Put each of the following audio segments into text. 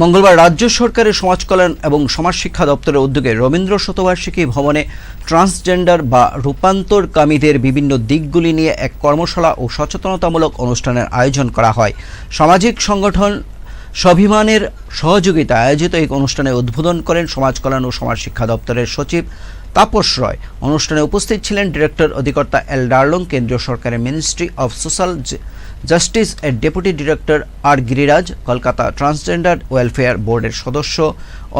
মঙ্গলবার রাজ্য সরকারের সমাজকল্যাণ এবং সমাজ শিক্ষা দপ্তরের উদ্যোগে রবীন্দ্র শতবার্ষিকী ভবনে ট্রান্সজেন্ডার বা রূপান্তরকামীদের বিভিন্ন দিকগুলি নিয়ে এক কর্মশালা ও সচেতনতামূলক অনুষ্ঠানের আয়োজন করা হয়। সামাজিক সংগঠন স্বাভিমানের সহযোগিতায় আয়োজিত এই অনুষ্ঠানে উদ্বোধন করেন সমাজকল্যাণ ও সমাজ শিক্ষা দপ্তরের সচিব তাপস রয়। অনুষ্ঠানে উপস্থিত ছিলেন ডিরেক্টর অধিকর্তা এল ডার্লং, কেন্দ্রীয় সরকারের মিনিস্ট্রি অফ সোশ্যাল জাস্টিস এর deputy director R Giriraj, Kolkata transgender welfare বোর্ডের সদস্য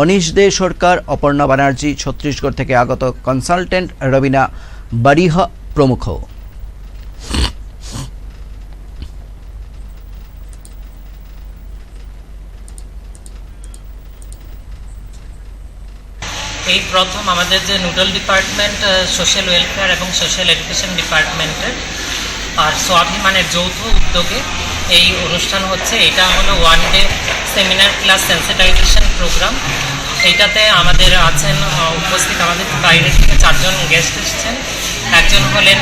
অনিশ দে সরকার, অপর্ণা ব্যানার্জি, ছত্তিশগড় থেকে আগত কনসালটেন্ট রবিনা বারিহা প্রমুখ। এই প্রথম আমাদের যে নুডল ডিপার্টমেন্ট সোশ্যাল ওয়েলফেয়ার এবং সোশ্যাল এডুকেশন ডিপার্টমেন্টের আর স্বাভিমানের যৌথ উদ্যোগে এই অনুষ্ঠান হচ্ছে। এটা হলো one day seminar class sensitization program এইটাতে আমাদের আছেন উপস্থিত আমাদের বাইরে থেকে চারজন গেস্ট এসছেন। একজন হলেন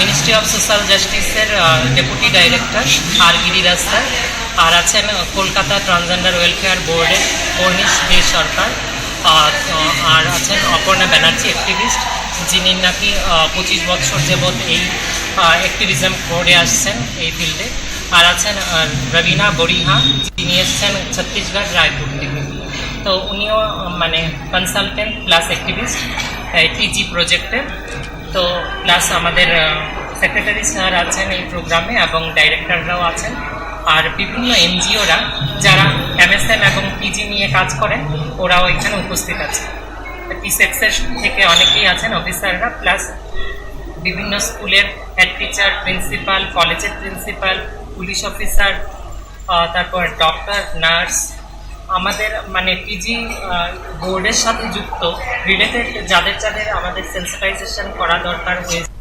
মিনিস্ট্রি অফ সোশ্যাল জাস্টিসের deputy director R Giriraj sir. আর আছেন কলকাতা ট্রান্সজেন্ডার ওয়েলফেয়ার বোর্ডের কর্নিশ দে সরকার। আর আছেন অপর্ণা ব্যানার্জি অ্যাক্টিভিস্ট যিনি নাকি পঁচিশ বছর যাবৎ এই অ্যাক্টিভিজম করে আসছেন এই ফিল্ডে আর আছেন রবিনা বড়িহা, যিনি এসছেন ছত্তিশগড় রায়পুর থেকে। তো উনিও মানে কনসালটেন্ট প্লাস অ্যাক্টিভিস্ট টিজি প্রজেক্টে তো প্লাস আমাদের সেক্রেটারি স্যার আছেন এই প্রোগ্রামে এবং ডাইরেক্টররাও আছেন। আর বিভিন্ন এনজিওরা যারা পিজি নিয়ে কাজ করেন, ওরাও এখানে উপস্থিত আছে। টিসেক্সের থেকে অনেকেই আছেন অফিসাররা, প্লাস বিভিন্ন স্কুলের হেড টিচার প্রিন্সিপাল কলেজের প্রিন্সিপাল পুলিশ অফিসার তারপর ডক্টর নার্স আমাদের মানে পিজি বোর্ডের সাথে যুক্ত রিলেটেড যাদের যাদের আমাদের সেন্সিটাইজেশন করা দরকার হয়েছে